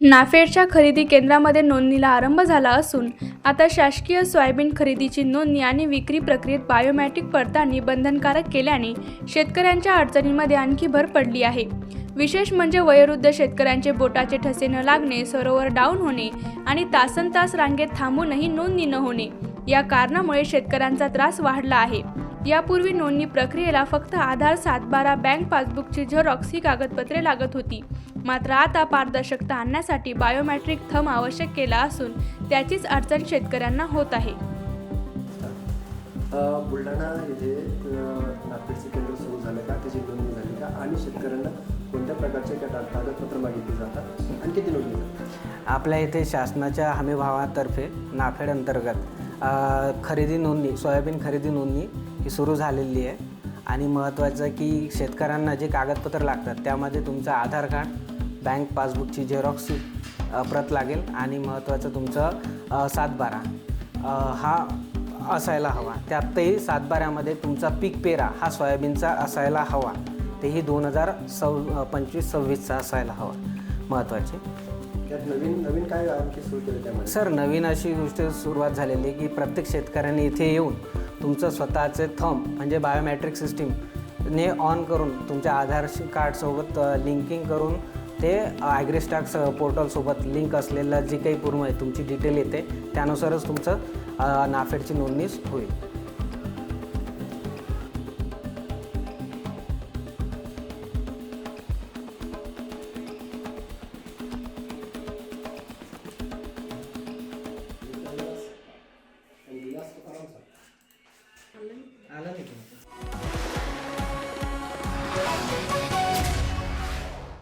नाफेडच्या खरेदी केंद्रामध्ये नोंदणीला आरंभ झाला असून आता शासकीय सोयाबीन खरेदीची नोंदणी आणि विक्री प्रक्रियेत बायोमॅट्रिक पडताळणी बंधनकारक केल्याने शेतकऱ्यांच्या अडचणींमध्ये आणखी भर पडली आहे. विशेष म्हणजे वयोवृद्ध शेतकऱ्यांचे बोटाचे ठसे न लागणे सरोवर डाऊन होणे आणि तासन तास रांगेत थांबूनही नोंदणी न होणे या कारणामुळे शेतकऱ्यांचा त्रास वाढला आहे. यापूर्वी नोंदणी प्रक्रियेला फक्त आधार सातबारा बँक पासबुकची झेरॉक्स ही कागदपत्रे लागत होती. मात्र आता पारदर्शकता आणण्यासाठी बायोमॅट्रिक थंब आवश्यक केला असून त्याचीच अडचण शेतकऱ्यांना होत आहे. अ, बुलढाणा येथे नागपूरचे केंद्र सुरू झालं का त्याची नोंदणी झाली का? आणि शेतकऱ्यांना कोणत्या प्रकारचे कागदपत्र मागितली जातात? आणि किती नोंदणी आपल्या इथे शासनाच्या हमीभावातर्फे नाफेड अंतर्गत खरेदी नोंदणी सोयाबीन खरेदी नोंदणी ही सुरू झालेली आहे. आणि महत्त्वाचं की शेतकऱ्यांना जे कागदपत्र लागतात त्यामध्ये तुमचं आधार कार्ड बँक पासबुकची झेरॉक्स प्रत लागेल आणि महत्त्वाचं तुमचं सातबारा. हा असायला हवा. त्यातही सातबाऱ्यामध्ये तुमचा पीक पेरा हा सोयाबीनचा असायला हवा. तेही दोन हजार सव पंचवीस सव्वीसचा असायला हवा. महत्त्वाचे. त्यात नवीन नवीन काय आणखी सुरू केलं त्यामध्ये? सर नवीन अशी गोष्ट सुरुवात झालेली आहे की प्रत्येक शेतकऱ्याने इथे येऊन तुमचं स्वतःचे थंब म्हणजे बायोमॅट्रिक सिस्टीम ने ऑन करून तुमच्या आधार कार्डसोबत लिंकिंग करून ते ॲग्रिस्टाक्स पोर्टलसोबत लिंक असलेलं जी काही पूर्ण आहे तुमची डिटेल येते त्यानुसारच तुमचं नाफेडची नोंदणी होईल. আল্লাহ আল্লাহ